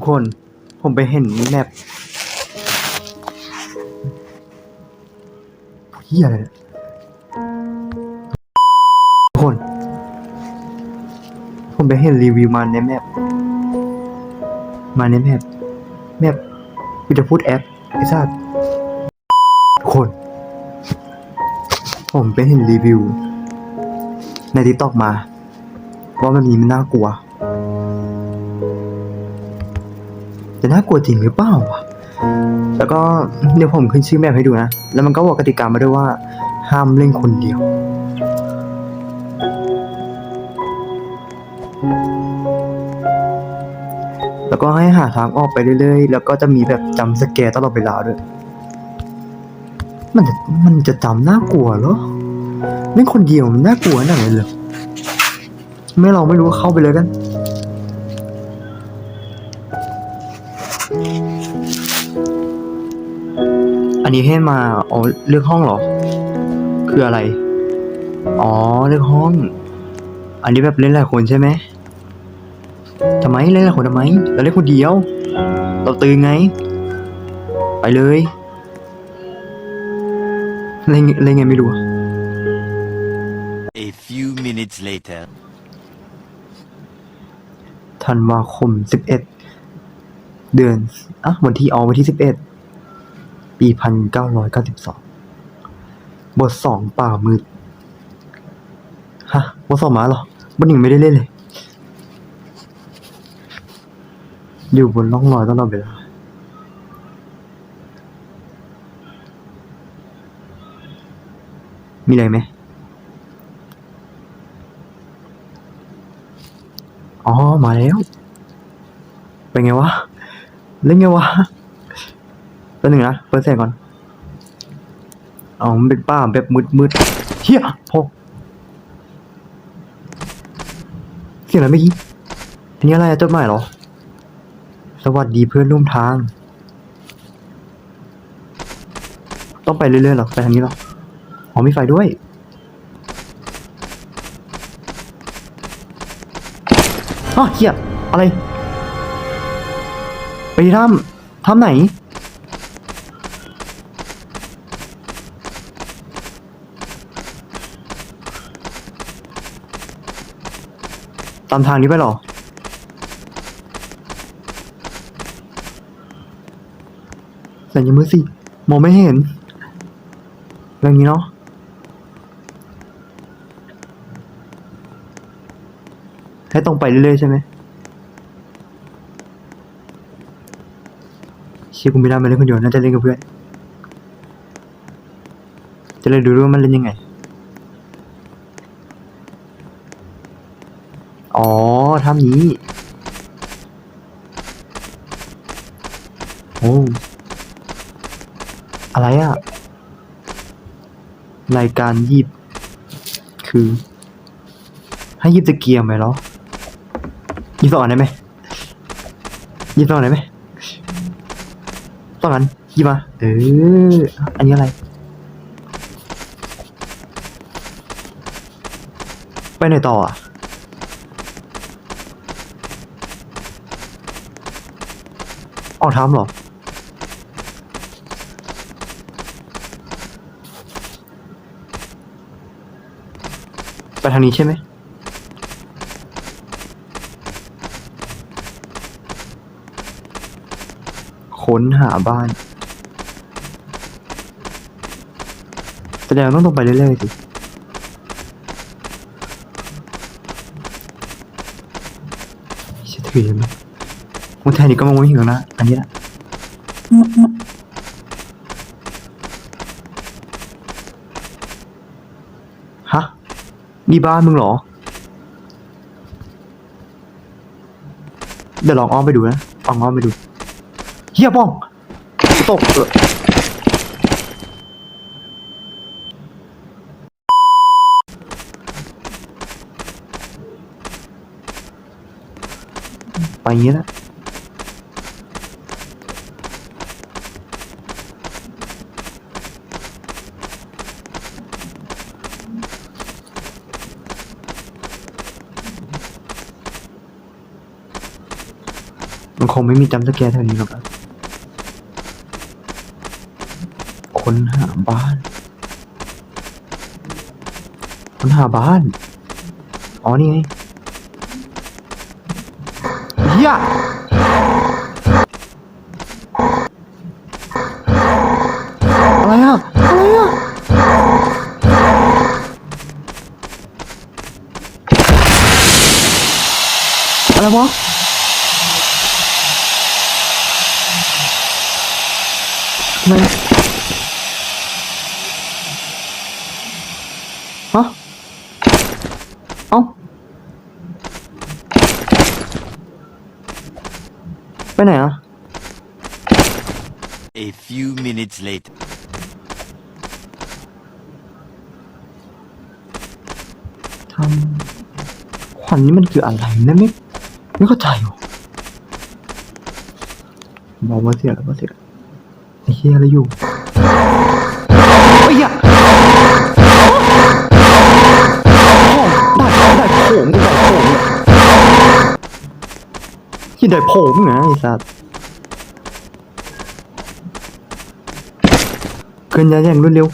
ทุกคนผมไปเห็นแมปเฮียอะไรเนี่ยทุกคน ผมไปเห็นรีวิวมาในแมปมาในแมปแมปกูจะพูดแอปไอ้สัสทุกคน ผมไปเห็นรีวิว ในทิกตอกมา ว่ามันมีมันน่ากลัว น่ากลัวจริงหรือเปล่าวะแล้วก็เดี๋ยวผมขึ้นชื่อแมปให้ดูนะ แล้วมันก็บอกกติกามาด้วยว่า ห้ามเล่นคนเดียว แล้วก็ให้หาทางออกไปเรื่อยๆ แล้วก็จะมีแบบจำสแกตลอดเวลาด้วย มันจะมันจะจำน่ากลัวเหรอเล่นคนเดียวมันน่ากลัวขนาดนั้นเลยเหรอไม่ลองไม่รู้เข้าไปเลยกัน อันนี้ให้มาอ๋อเลือกห้องเหรอ คืออะไร อ๋อเลือกห้อง อันนี้แบบเล่นหลายคนใช่ไหมทำไมเล่นหลายคนทำไม เราเล่นคนเดียว เราตื่นไง ไปเลยเล่นเล่นไงไม่รู้อะ A few minutes later. ธันวาคมสิบเอ็ดเดือนอะวันที่อ๋อวันที่สิบเอ็ด ปีพันเก้าร้อยเก้าสิบสองบทสองป่ามืดฮะบทสองมาหรอบทหนึ่งไม่ได้เล่นเลย อยู่บนร่องรอยตลอดเวลามีอะไรไหมอ๋อ มาแล้ว เป็นไงวะ เล่นไงวะ แป๊บหนึ่งนะเปิดเสียงก่อนอ๋อมันเป็นป้าแบบมืดมืดเฮียพกเสียงอะไรเมื่อกี้อันนี้อะไรอะจดหมายเหรอ สวัสดีเพื่อนร่วมทาง ต้องไปเรื่อยๆหรอไปทางนี้เหรออ๋อมีไฟด้วยอ้าเฮียอะไร ไปถ้ำถ้ำไหน ตามทางนี้ไปหรอ สัญญามือสิ มองไม่เห็นเรื่องนี้เนาะให้ตรงไปเรื่อยๆใช่ไหมเชี่ยกูไม่ได้มาเล่นคนเดียวน่าจะเล่นกับเพื่อน จะเลยดูด้วยว่ามันเล่นยังไง อ๋อทำนี้ โอ้ อะไรอะรายการยิบ คือ ให้ยิบตะเกียงไหมเหรอยิบสองอันได้ไหมยิบสองอันได้ไหมสองอันยิบมา เออ อันนี้อะไร ไปไหนต่ออะ ออกทำหรอ ไปทางนี้ใช่ไหมค้นหาบ้านแสดงต้องตรงไปเรื่อยๆสิเชื่อถือไหม มุทแทนนี่ก็มองไม่เห็นหรอกนะอันนี้แหละฮะนี่บ้านมึงเหรอ เดี๋ยวลองอ้อมไปดูนะลองอ้อมไปดูเฮียป้องตกเออไปอย่างนี้แล้ มันคงไม่มีจำสแกเท่านี้หรอกครับค้นหาบ้านค้นหาบ้าน อ๋อนี่ไงเฮียอะไรอะ อะไรอะ อะไรวะ ทำไมฮะเอ้าไปไหนอะ A few minutes later. ทำขวัญนี่มันคืออะไรนะไม่ไม่เข้าใจว่ะบอกว่าเสียแล้วว่าเสียไอ้ เฮียอะไรอยู่ไอ้เหี้ยโอ้ได้ได้โผล่ได้โผล่เนี่ยที่ได้โผล่ไงไอ้สัสเคลื่อนย้ายอย่างรวดเร็ว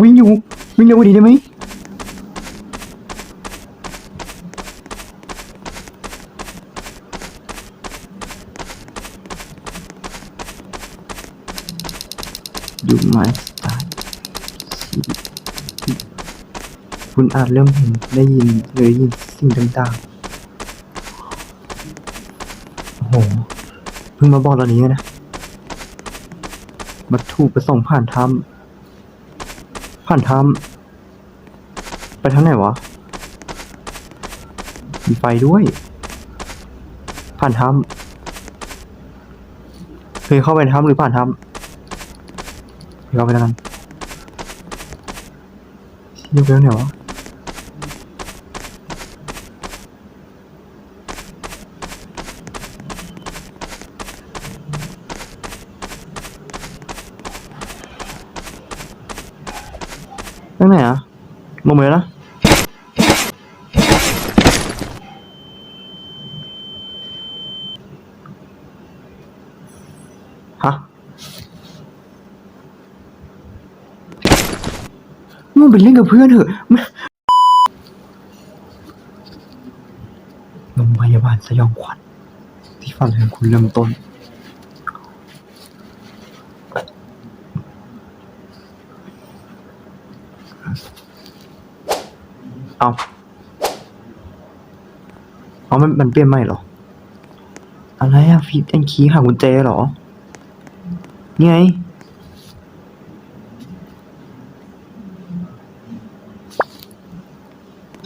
วิ่งอยู่วิ่งเร็วกว่านี้ได้ไหม ยูไมสไตล์ คุณอาจเริ่มเห็นได้ยินหรือยินสิ่งต่างๆ โอ้โห เพิ่งมาบอกตอนนี้นะวัตถุประสงค์ผ่านถ้ำผ่านถ้ำไปทางไหนวะ มีไฟด้วย ผ่านถ้ำเคยเข้าไปถ้ำหรือผ่านถ้ำเดี๋ยวเอาไปแล้วกันเชี่ยไปแล้วไหนวะไปไหนอะลงไปแล้วนะฮะมึงไปเล่นกับเพื่อนเถอะโรงพยาบาลสยองขวัญที่ฝันถึงคุณเริ่มต้น เอาเอามันมันเปลี่ยนใหม่เหรอ อะไรอะฟิปแอนคีหากุญแจเหรอ นี่ไง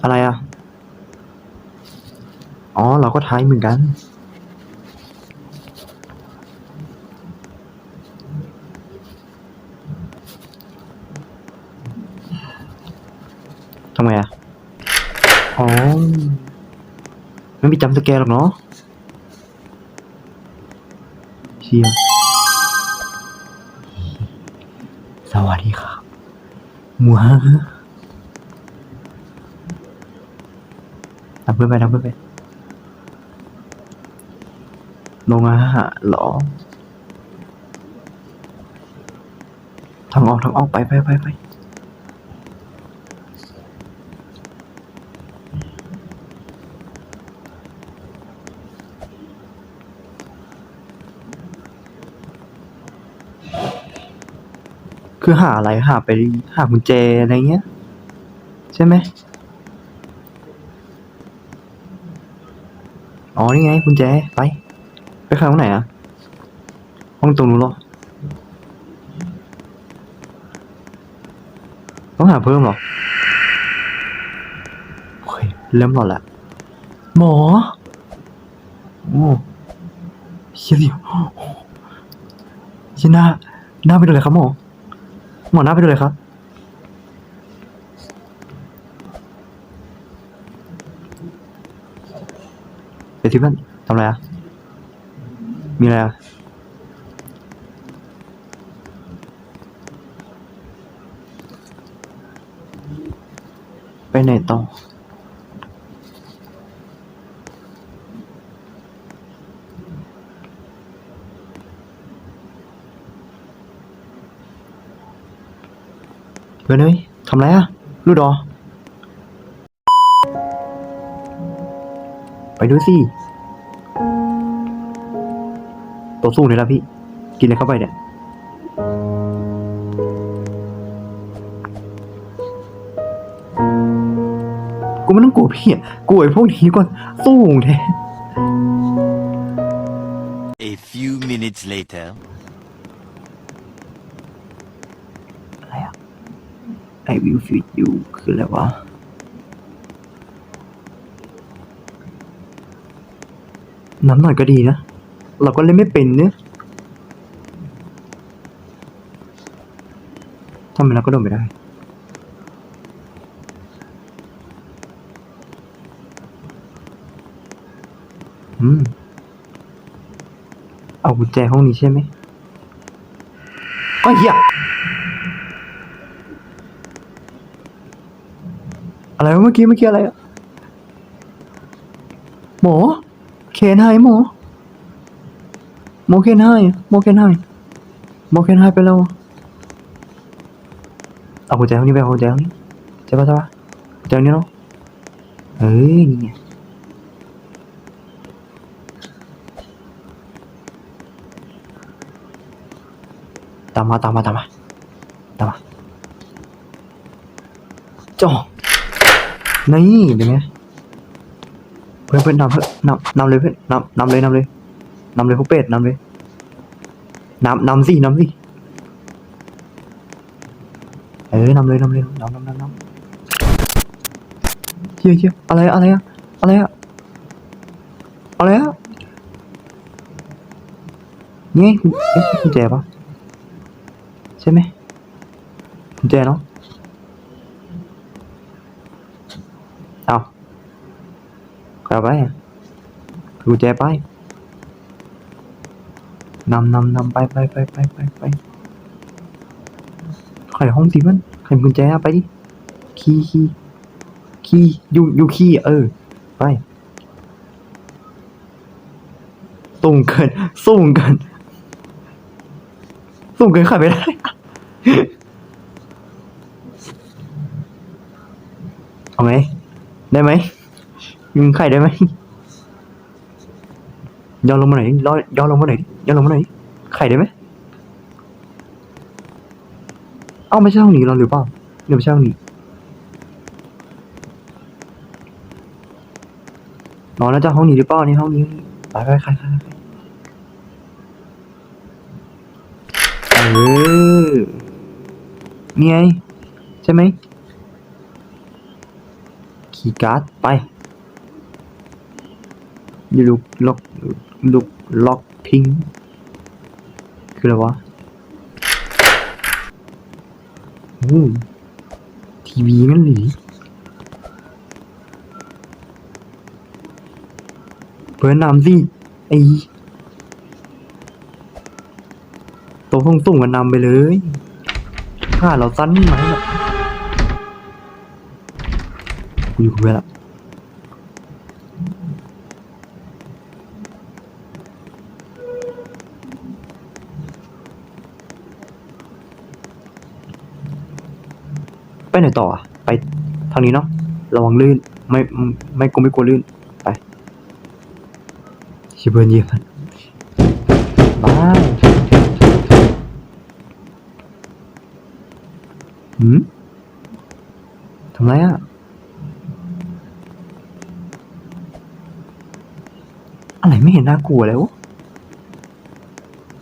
อะไรอะอ๋อ เราก็ท้ายเหมือนกัน ทำไมอะ อ๋อ ไมีจำสแกนหรอกเนาะเชียสวัสดีครับมัวทำเพื่อไปทำเพื่อไปลงอาหารหรอทางออกทางออกไปไปไปไป คือหาอะไรหาไปหากุญแจอะไรเงี้ย ใช่ไหมอ๋อนี่ไงกุญแจไป ไปเข้าห้องไหนอะห้องตรงนู้นหรอต้องหาเพิ่มหรอโอเคเริ่มหลอนละหมอโอ้เชี่ยดิเชี่ยหน้าหน้าไปดูเลยครับหมอ หมอหน้าไปดูเลยครับ เดี๋ยวที่บ้านทำอะไรอะ มีอะไรอะไปไหนต่อ พื่อนเอ้ยทำไรอะรูดดอ ไปดูสิตัวสู้เลยละพี่ กินอะไรเข้าไปเนี่ยกูไม่ต้องกลัวพี่อะกลัวไอ้พวกนี้ก่อนสู้แท้ A few minutes later. อะไรอะ I will feed you คืออะไรวะ น้ำหน่อยก็ดีนะ เราก็เล่นไม่เป็นเนี่ยทำไมเราก็โดนไม่ได้อืม เอากุญแจห้องนี้ใช่ไหมก็เหี้ย อะไรวะเมื่อกี้เมื่อกี้อะไรอะหมอเคนไฮหมอหมอเคนไฮหมอเคนไฮหมอเคนไฮไปแล้วเอากุญแจนี้ไปเอากุญแจนี้ใช่ปะใช่ปะกุญแจห้องนี้เนาะเฮ้ยนี่ไงตามมาตามมาตามมาตามมาจ่อ นี่เป็นไงเพื่อนเพื่อนนำเพื่อนนำนำเลยเพื่อนนำนำเลยนำเลยนำเลยพวกเป็ดนำเลยนำนำสินำสิเออนำเลยนำเลยนำนำนำนำเชี่ยเชี่ยอะไรอะอะไรอะอะไรอะอะไรอะนี่ไงคุณเอ๊ะกุญแจปะใช่ไหมกุญแจเนาะเอา ไปกุญแจไปนำนำนำไปไปไปไปไปไปไขห้องสิมันไขกุญแจไปดิคีย์คีย์คีย์อยู่อยู่คีย์เออ ไปสูงเกินสูงเกินสูงเกินขายไม่ได้เอาไหมได้ไหม ยิงไข่ได้ไหมย้อนลงมาหน่อยย้อนย้อนลงมาหน่อยย้อนลงมาหน่อยไข่ได้ไหมเอ้าไม่ใช่ห้องนี้เราหรือเปล่าเดี๋ยวไม่ใช่ห้องนี้นอนแล้วจะห้องนี้หรือเปล่านี่ห้องนี้ไปไปไข่ไข่ไข่เออนี่ไงใช่ไหมคีย์การ์ดไป you look lock look lock ping คืออะไรวะโอ้ทีวีงั้นหรือเปิดนำสิไอตัวห้องส่งกันนำไปเลยถ้าเราสั้นไหมล่ะกูอยู่กับเวลา ต่อ ไปทางนี้เนาะระวังลื่น ไม่ไม่ไม่กูไม่กลัวลื่นไปชิเบิร์นเยี่ยมบาหืมทำไรอะอะไรไม่เห็นน่ากลัวเลยวะ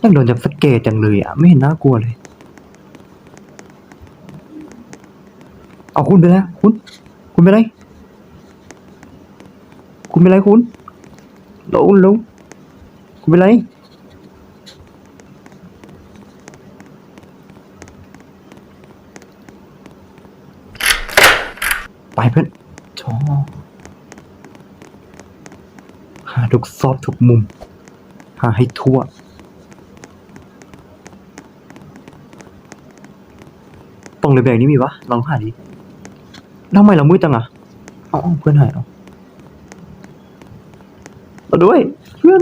ยังโดนจับสเกตจังเลยอะ ไม่เห็นน่ากลัวเลย เอาคุณไปแล้ว คุณ คุณไปไหนคุณไปไหนคุณลงลงคุณไปไหนไปเพื่อนชอหาทุกซอกทุกมุม หาให้ทั่วตรงเลยแบกนี้มีปะลองหาดิ ทำไมเรามืดจังอะเอาอาเพื่อนหายเอาเราด้วย เพื่อน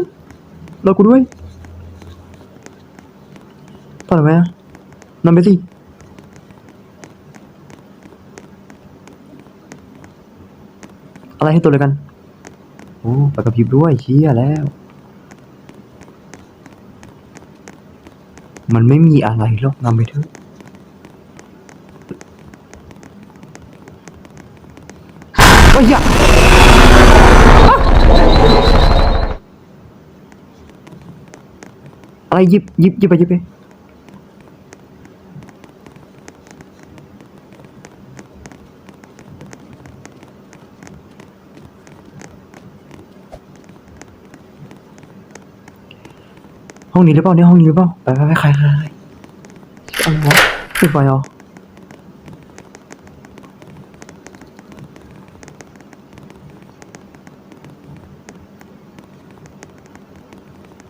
เรากูด้วยต่อยไหมอะนำไปสิอะไรให้ตัวเลยกัน โอ้ปากกับพิบด้วยเชี่ยแล้ว มันไม่มีอะไรหรอกนำไปเถอะ อ้ยอย่าอะไรยิบยิบยิบไปยิบไปห้องนี้หรือเปล่าเนี่ยห้องนี้หรือเปล่าไปไปไปใครใครอะไรวะปิดไฟเห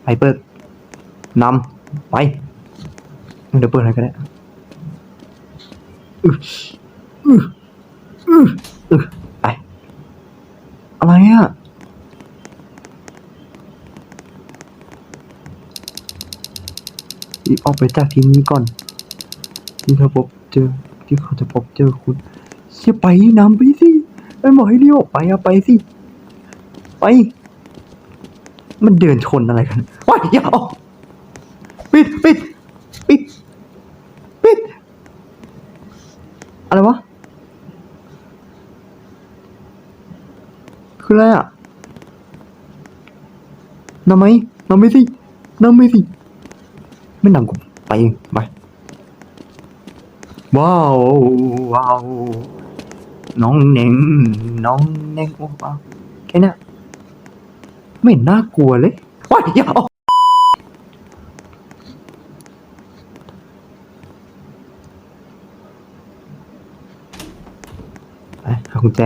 อไปเปิดนำไปเดี๋ยวเปิดอะไรก็ได้อึอึอึอึไปอะไรอะรีบออกไปจากที่นี้ก่อน ที่เขาพบเจอที่เขาจะพบเจอคุณเชี่ยไปนำไปสิไอหมอให้รีบออกไปอะไปสิ ไป มันเดินชนอะไรกันว้ายอย่าออกปิดปิดปิดปิดอะไรวะ คืออะไรอะนำไหมนำไปสินำไปสิ ไม่นำกูไปเองไปว้าวว้าวน้องเน่งน้องเน่งโอ้ว้าวแค่เนี้ย ไม่น่ากลัวเลยว้ายอย่าออกไปหากุญแจ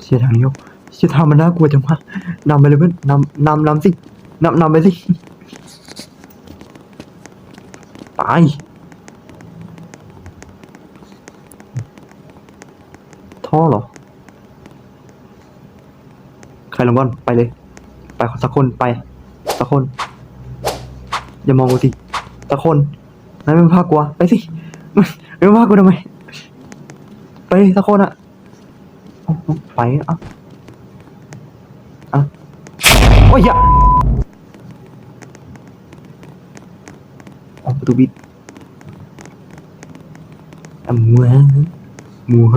เชียทางนี้ยกเชียทางมันน่ากลัวจังวะนำไปเลยเพื่อนนำนำนำสินำนำไปสิตายท่อเหรอ ครลงก่อนไปเลย ไปสักคนไปสักคน อย่ามองกูสิสักคนนั่นไม่พากลัวไปสิไม่พากูทำไมไปสักคนอะไปอะอะโอ้ยอย่าประตูบิดอะมัวมัว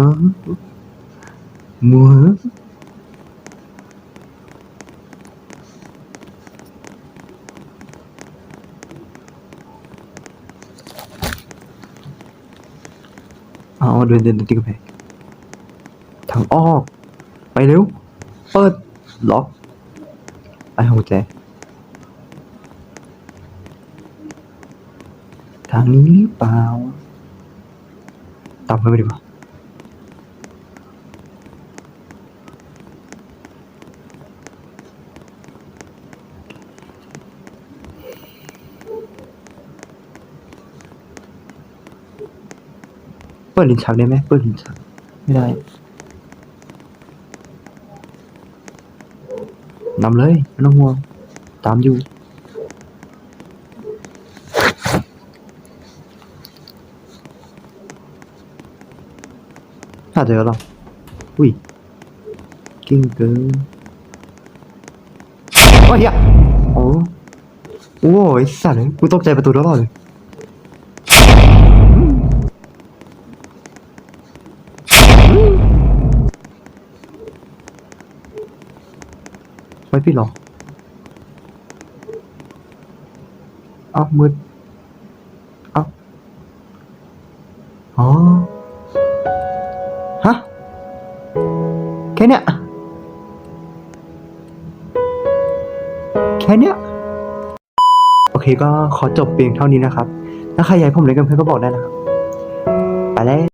มัว เดินเดินเดินติ๊กไปทางออก ไปเร็ว เปิด ล็อกไอ้หัวใจทางนี้หรือเปล่า ตามไปไปดีกว่า ปิดลิ้นชักได้ไหมเปิดลิ้นชักไม่ได้นำเลยไม่ต้องห่วงตามอยู่น่าจะเจอหรออุ้ยกิ้งเกินโอ้ยอะโอ้โอ้ยสัตว์เลยกูตกใจประตูตลอดเลย ไม่ปิดหรอเอ้ามืดเอ้าอ๋อ ฮะ แค่เนี้ย แค่เนี้ย โอเคก็ขอจบเพียงเท่านี้นะครับ ถ้าใครอยากให้ผมเล่นกับเพื่อนก็บอกได้นะครับ